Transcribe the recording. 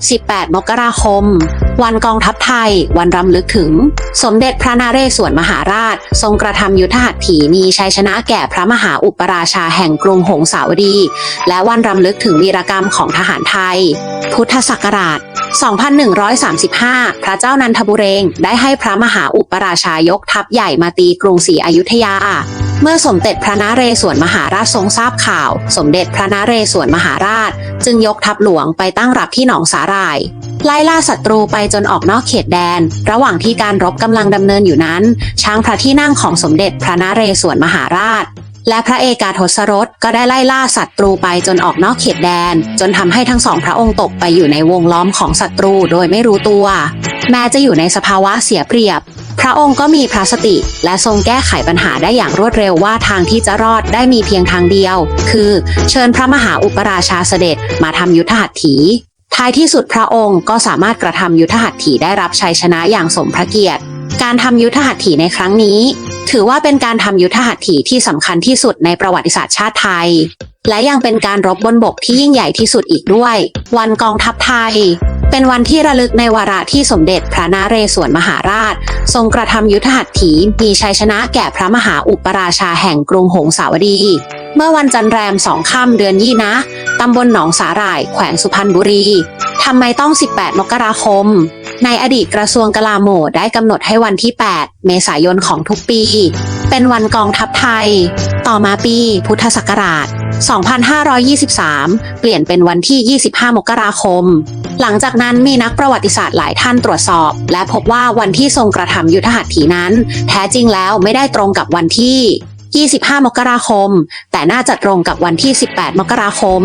18 มกราคม วันกองทัพไทย วันรำลึกถึง สมเด็จพระนเรศวรมหาราช ทรงกระทำยุทธหัตถีมีชัยชนะแก่พระมหาอุปราชาแห่งกรุงหงสาวดี และวันรำลึกถึงวีรกรรมของทหารไทย พุทธศักราช 2135 พระเจ้านันทบุเรงได้ให้พระมหาอุปราชายกทัพใหญ่มาตีกรุงศรีอยุธยา เมื่อสมเด็จพระนเรศวรมหาราชทรงทราบข่าว สมเด็จพระนเรศวรมหาราช จึงยกทัพหลวงไปตั้งรับที่หนองสาหร่าย ไล่ล่าศัตรูไปจนออกนอกเขตแดน ระหว่างที่การรบกำลังดำเนินอยู่นั้น ช้างพระที่นั่งของสมเด็จพระนเรศวรมหาราช และพระเอกาทศรสก็ได้ไล่ล่าศัตรูไปจนออกนอกเขตแดน จนทำให้ทั้งสองพระองค์ตกไปอยู่ในวงล้อมของศัตรูโดยไม่รู้ตัว แม้จะอยู่ในสภาวะเสียเปรียบ พระองค์ก็มีพระสติ และทรงแก้ไขปัญหาได้อย่างรวดเร็วว่าทางที่จะรอดได้มีเพียงทางเดียว คือเชิญพระมหาอุปราชาเสด็จมาทำยุทธหัตถี ท้ายที่สุดพระองค์ก็สามารถกระทำยุทธหัตถีได้รับชัยชนะอย่างสมพระเกียรติ การทำยุทธหัตถีในครั้งนี้ ถือว่าเป็นการทำยุทธหัตถีที่สำคัญที่สุดในประวัติศาสตร์ชาติไทย และยังเป็นการรบบนบกที่ยิ่งใหญ่ที่สุดอีกด้วย วันกองทัพไทย เป็นวันที่ระลึกในวาระที่สมเด็จพระนเรศวรมหาราช ทรงกระทำยุทธหัตถีมีชัยชนะแก่พระมหาอุปราชาแห่งกรุงหงสาวดี เมื่อวันจันทร์แรมสองค่ำเดือนยี่นะตำบลหนองสาหร่ายแขวงสุพรรณบุรีทำไมต้อง 18 มกราคม ในอดีตกระทรวงกลาโหมได้กำหนดให้วันที่ 8 เมษายนของทุกปี เป็นวันกองทัพไทย ต่อมาปีพุทธศักราช 2523 เปลี่ยนเป็นวันที่ 25 มกราคม หลังจากนั้นมีนักประวัติศาสตร์หลายท่านตรวจสอบ และพบว่าวันที่ทรงกระทำยุทธหัตถีนั้น แท้จริงแล้วไม่ได้ตรงกับวันที่ 25 มกราคม แต่น่าจะตรงกับวันที่ 18 มกราคม